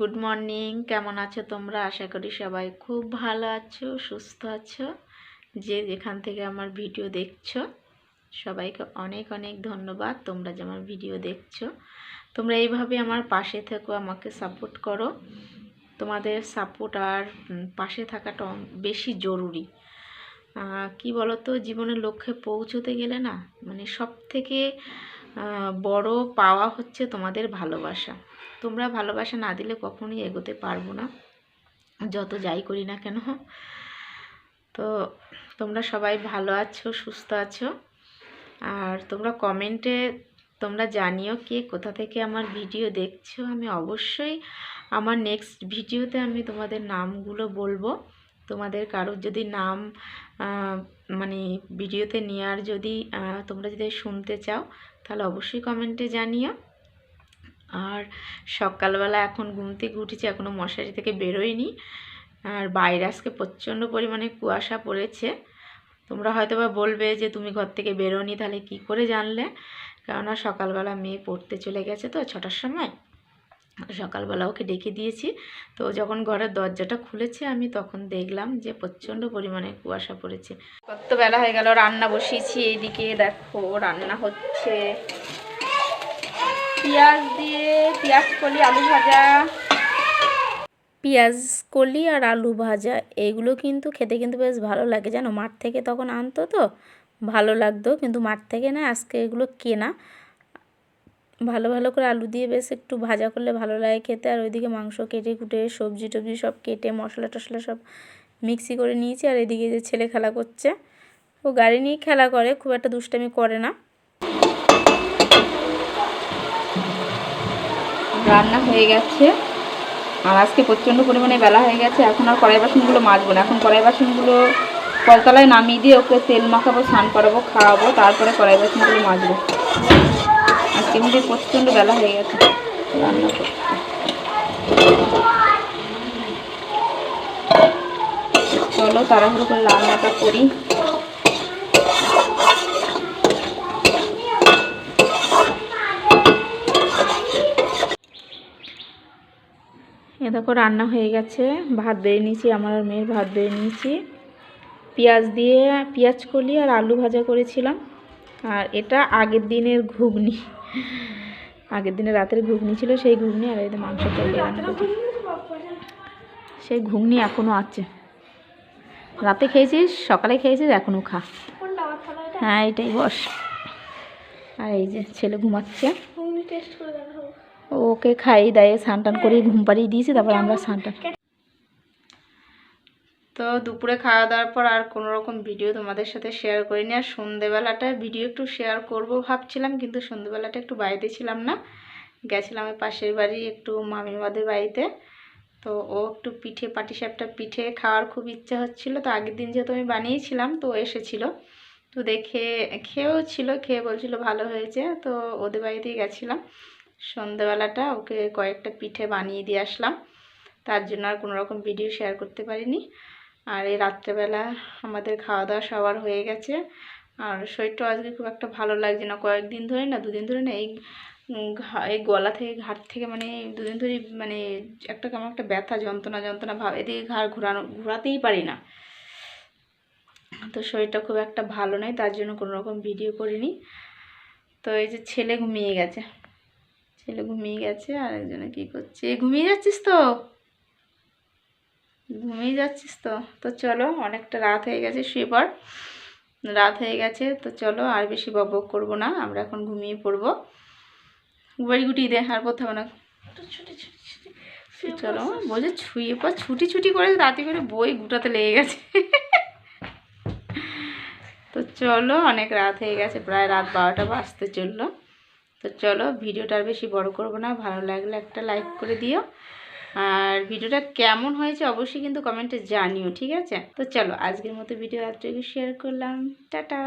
Good morning. কেমন আছো তোমরা? আশা করি সবাই খুব ভালো আছো, সুস্থ আছো। যে যেখান থেকে আমার ভিডিও দেখছ, সবাইকে অনেক অনেক ধন্যবাদ। তোমরা যে আমার ভিডিও দেখছ, তোমরা এইভাবে আমার পাশে থেকো, আমাকে সাপোর্ট করো। তোমাদের সাপোর্ট আর পাশে থাকাটা বেশি জরুরি। কি বলো তো জীবনের লক্ষ্যে পৌঁছতে গেলে না মানে সব থেকে বড় পাওয়া হচ্ছে তোমাদের ভালোবাসা। তোমরা ভালোবাসা না দিলে কখনোই এগোতে পারব না। যত যাই করি না কেন। তো তোমরা সবাই ভালো আছো, সুস্থ আছো। আর তোমরা কমেন্টে তোমরা জানিও কে কোথা থেকে আমার ভিডিও দেখছ। আমি অবশ্যই আমার নেক্সট ভিডিওতে আমি তোমাদের নামগুলো বলব। তোমাদের কারোর যদি নাম মানে ভিডিওতে নেওয়ার যদি তোমরা যদি শুনতে চাও, তাহলে অবশ্যই কমেন্টে জানিও। আর সকালবেলা এখন ঘুম থেকে উঠেছি এখনও মশারি থেকে বেরোয়নি। আর বাইরে আজকে প্রচণ্ড পরিমাণে কুয়াশা পড়েছে। তোমরা হয়তো বা বলবে যে তুমি ঘর থেকে বেরোনি, তাহলে কি করে জানলে? কেননা সকালবেলা মেয়ে পড়তে চলে গেছে তো ছটার সময়। সকালবেলা ওকে ডেকে দিয়েছি। তো যখন ঘরের দরজাটা খুলেছে, আমি তখন দেখলাম যে প্রচণ্ড পরিমাণে কুয়াশা পড়েছে। কত বেলা হয়ে গেল, রান্না বসিয়েছি এইদিকে, দেখো রান্না হচ্ছে। পেঁয়াজ দিয়ে, পেঁয়াজ কলি, আলু ভাজা। পেঁয়াজ কলি আর আলু ভাজা, এগুলো কিন্তু খেতে কিন্তু বেশ ভালো লাগে। জানো, মাঠ থেকে তখন আনতো তো, ভালো লাগতো। কিন্তু মাঠ থেকে না, আজকে এগুলো কেনা। ভালো ভালো করে আলু দিয়ে বেশ একটু ভাজা করলে ভালো লাগে খেতে। আর ওইদিকে মাংস কেটে কুটে, সবজি টবজি সব কেটে, মশলা টশলা সব মিক্সি করে নিয়েছি। আর এদিকে যে ছেলে খেলা করছে, ও গাড়ি নিয়ে খেলা করে, খুব একটা দুষ্টামি করে না। রান্না হয়ে গেছে। আর আজকে প্রচণ্ড পরিমাণে বেলা হয়ে গেছে। এখন আর কড়াই বাসনগুলো মাজবো না। এখন কড়াই বাসনগুলো কলতলায় নামিয়ে দিয়ে ওকে তেল মাখাবো, স্নান করাবো, খাওয়াবো, তারপরে কড়াই বাসনগুলো মাজবো। আজকে এমনি প্রচণ্ড বেলা হয়ে গেছে। রান্না করতে। চলো তাড়াহুড়ো করে রান্নাটা করি। এ দেখো রান্না হয়ে গেছে। ভাত বেড়ে নিয়েছি, আমার মেয়ের ভাত বেড়ে নিয়েছি। পেঁয়াজ দিয়ে, পেঁয়াজ কলি আর আলু ভাজা করেছিলাম। আর এটা আগের দিনের ঘুগনি। আগের দিনের রাতের ঘুগনি ছিল, সেই ঘুগনি আর যে মাংস সেই ঘুগনি এখনও আছে। রাতে খেয়েছিস? সকালে খেয়েছিস? এখনও খা। হ্যাঁ এটাই বস। আর এই যে ছেলে ঘুমাচ্ছে। ওকে খাই দায়ে স্নান টান করে ঘুম পাড়িয়ে দিয়েছি, তারপর আমরা স্নান টান তো দুপুরে খাওয়া দাওয়ার পর আর কোনো রকম ভিডিও তোমাদের সাথে শেয়ার করিনি। আর সন্ধেবেলাটা ভিডিও একটু শেয়ার করব ভাবছিলাম, কিন্তু সন্ধেবেলাটা একটু বাড়িতে ছিলাম না। গেছিলাম ওই পাশের বাড়ি একটু মামিমাদের বাড়িতে। তো ও একটু পিঠে, পাটিসাপটা পিঠে খাওয়ার খুব ইচ্ছা হচ্ছিল। তো আগের দিন যেহেতু আমি বানিয়েছিলাম, তো এসেছিল। তো দেখে, খেয়েও ছিল, খেয়ে বলছিল ভালো হয়েছে। তো ওদের বাড়িতেই গেছিলাম। সন্ধেবেলাটা ওকে কয়েকটা পিঠে বানিয়ে দিয়ে আসলাম। তার জন্য আর কোনো রকম ভিডিও শেয়ার করতে পারিনি। আর এই রাত্রেবেলা আমাদের খাওয়া দাওয়া সবার হয়ে গেছে। আর শরীরটাও আজকে খুব একটা ভালো লাগছে না। কয়েকদিন ধরে না, দুদিন ধরে না এই এই গলা থেকে, ঘাট থেকে মানে দুদিন ধরে মানে একটা কেমন একটা ব্যথা, যন্ত্রণা যন্ত্রণা ভাব, এদিকে ঘাড় ঘোরানো, ঘোরাতেই পারি না। তো শরীরটা খুব একটা ভালো নয় তার জন্য কোনো রকম ভিডিও করিনি। তো এই যে ছেলে ঘুমিয়ে গেছে। ছেলে ঘুমিয়ে গেছে আর একজনে কী করছে? ঘুমিয়ে যাচ্ছিস তো? ঘুমিয়ে যাচ্ছিস তো? তো চলো অনেকটা রাত হয়ে গেছে শুয়ে পড়। রাত হয়ে গেছে তো চলো আর বেশি বক করব না আমরা এখন ঘুমিয়ে পড়ব। বাড়ি গুটি দে আর হবে না। চলো বলছে ছুঁয়ে পর ছুটি ছুটি করে রাতে করে বই গুটাতে লেগে গেছে। তো চলো অনেক রাত হয়ে গেছে প্রায় রাত বারোটা বাজতে চলল। তো চলো ভিডিওটা আর বেশি বড় করব না, ভালো লাগলে একটা লাইক করে দিও। আর ভিডিওটা কেমন হয়েছে অবশ্যই কিন্তু কমেন্টে জানিও, ঠিক আছে? তো চলো আজকের মতো ভিডিও এতটুকু শেয়ার করলাম। টাটা!